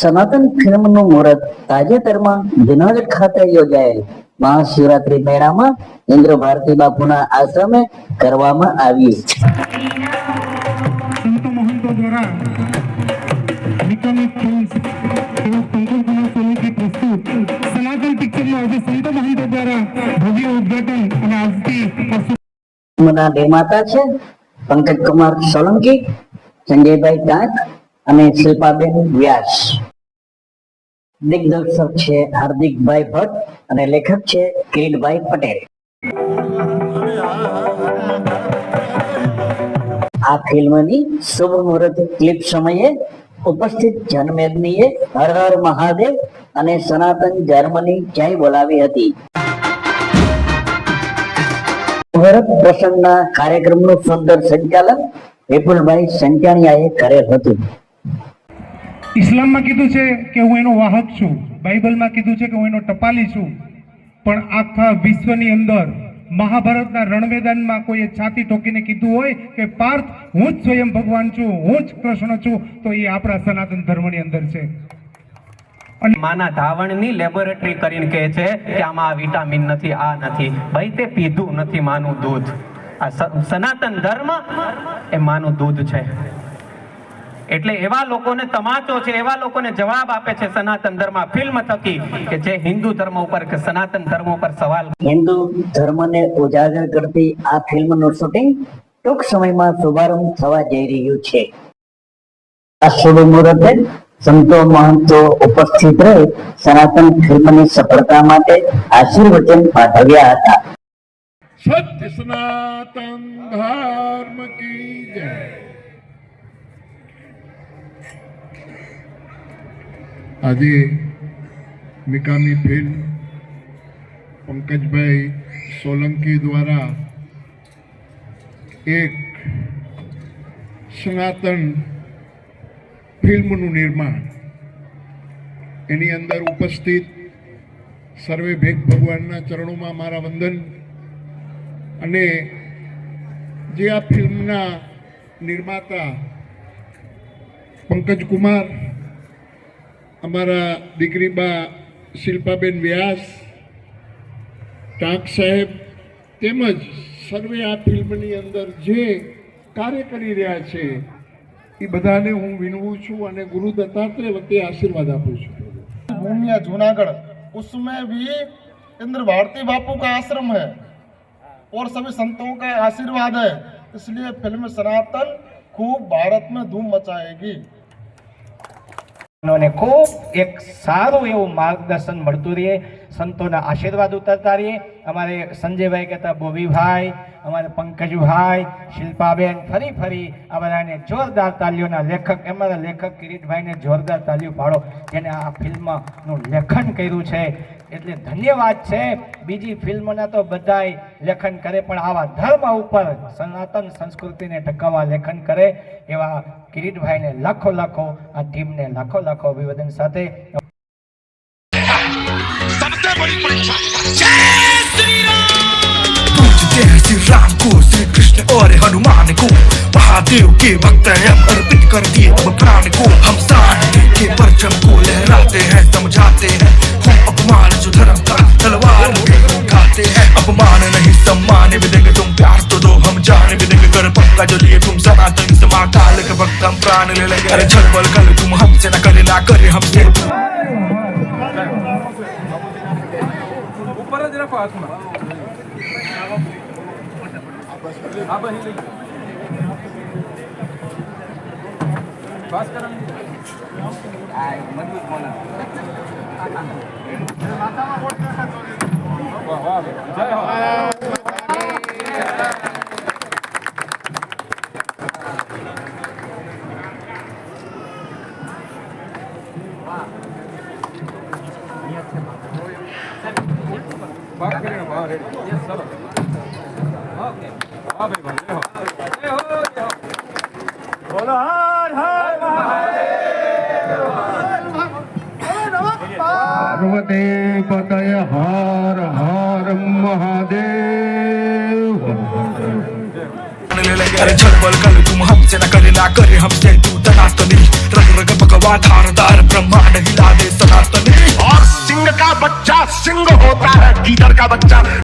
સનાતન ફિલ્મનું મુહૂર્ત તાજેતરમાં જુનાગઢ ખાતે યોજાયેલ મહાશિવરાત્રી મેળામાં ઇન્દ્ર ભારતી બાપુના આશ્રમે કરવામાં આવ્યું. નિર્માતા છે પંકજ કુમાર સોલંકી સંજયભાઈ કાંત અને શિલ્પાબેન વ્યાસ. દિગ્દર્શક છે હાર્દિકભાઈ ભટ્ટ અને લેખક છે કિરીટભાઈ પટેલ. આ ફિલ્મની શુભ મુહૂર્ત ક્લિપ સમયે ઉપસ્થિત જનમેદનીએ હર હર મહાદેવ અને સનાતન જર્મની જય બોલાવી હતી. મુહૂર્ત પ્રસંગના કાર્યક્રમનું સુંદર સંચાલન વિપુલભાઈ સંચાણિયાએ કરેલ હતું. ઇસ્લામમાં કીધું છે કે હું એનો વાહક છું. બાઇબલમાં કીધું છે કે હું એનો ટપાલી છું. પણ આખા વિશ્વની અંદર મહાભારતના રણમેદાનમાં કોઈએ છાતી ટોકીને કીધું હોય કે પાર્થ, હું જ સ્વયં ભગવાન છું, હું જ કૃષ્ણ છું, તો એ આપણા સનાતન ધર્મની અંદર છે. માના ધાવણની લેબોરેટરી કરીને કહે છે કે આમાં આ વિટામિન નથી, આ નથી. ભાઈ, તે પીધું નથી, માનું દૂધ. આ સનાતન ધર્મ એ માનું દૂધ છે. એટલે એવા લોકોને તમાચો છે એવા લોકોને જવાબ આપે છે સનાતન ધર્મ ફિલ્મ થકી કે જે હિન્દુ ધર્મ ઉપર કે સનાતન ધર્મ ઉપર સવાલ. હિન્દુ ધર્મને ઉજાગર કરતી આ ફિલ્મનું શૂટિંગ ટૂંક સમયમાં શુભારંભ થવા જઈ રહ્યું છે. આ શુભ મુહૂર્તે સંતો મહંતો ઉપસ્થિત રહી સનાતન ફિલ્મની સફળતા માટે આશીર્વચન પાઠવ્યા હતા. સત્ય સનાતન ધર્મ કી જય. આજે મિકામી ફિલ્મ પંકજભાઈ સોલંકી દ્વારા એક સનાતન ફિલ્મનું નિર્માણ. એની અંદર ઉપસ્થિત સર્વે ભેગ ભગવાનના ચરણોમાં મારા વંદન અને જે આ ફિલ્મના નિર્માતા પંકજ કુમાર અમારા દીકરીબા શિલ્પાબેન વ્યાસ ટાંક સાહેબ તેમજ સર્વે આ ફિલ્મની અંદર જે કાર્ય કરી રહ્યા છે એ બધાને હું વિનવું છું અને ગુરુ દત્તાત્રેય વતી આશીર્વાદ આપું છું भूमि है जूनागढ़ उसमें भी इंद्र भारती बापू का आश्रम है और सभी संतों का आशीर्वाद है इसलिए फिल्म सनातन खूब भारत में धूम मचाएगी અને ખૂબ એક સારું એવું માર્ગદર્શન મળતું રહે સંતોના આશીર્વાદ ઉતરતા રહીએ. અમારે સંજયભાઈ કહેતા, બોબીભાઈ, અમારે પંકજભાઈ, શિલ્પાબેન ફરી ફરી આ બધાને જોરદાર તાલીઓના લેખક, અમારા લેખક કિરીટભાઈને જોરદાર તાલીઓ પાડો, જેને આ ફિલ્મનું લેખન કર્યું છે. એટલે ધન્યવાદ છે. બીજી ફિલ્મના તો બધાય લેખન કરે, પણ આવા ધર્મ ઉપર સનાતન સંસ્કૃતિને ટકાવવા લેખન કરે એવા કિરીટભાઈને લાખો લાખો, આ ટીમને લાખો લાખો અભિવાદન સાથે. પરીક્ષા को श्री कृष्ण और हनुमान को। महादेव के भक्त हम अर्पित कर दिए अब प्राण को। हम शांति के परचम को लहराते हैं, समझाते हैं। हम अपमान जो धर्म का तलवार उठाते हैं। अपमान नहीं, सम्मान भी देंगे तुम प्यार तो दो, हम जान भी देंगे कर पक्का जो लिए तुम सनातन समाकाल के भक्त, हम प्राण ले लेंगे। अरे छल बल कल तुम हमसे न करे, ना करे हमसे। ऊपर जरा फातमा હર હર મહાદેવ ले लेंगे अरे छल बोलो पार्वती पतय हर हर महादेव अरे छलबल कर तुम हमसे न करना करे हमसे तू तनास्तनी रग रग भगवा धारदार ब्रह्मांड हिला दे सनातनी और सिंह का बच्चा सिंह होता है गीदर का बच्चा।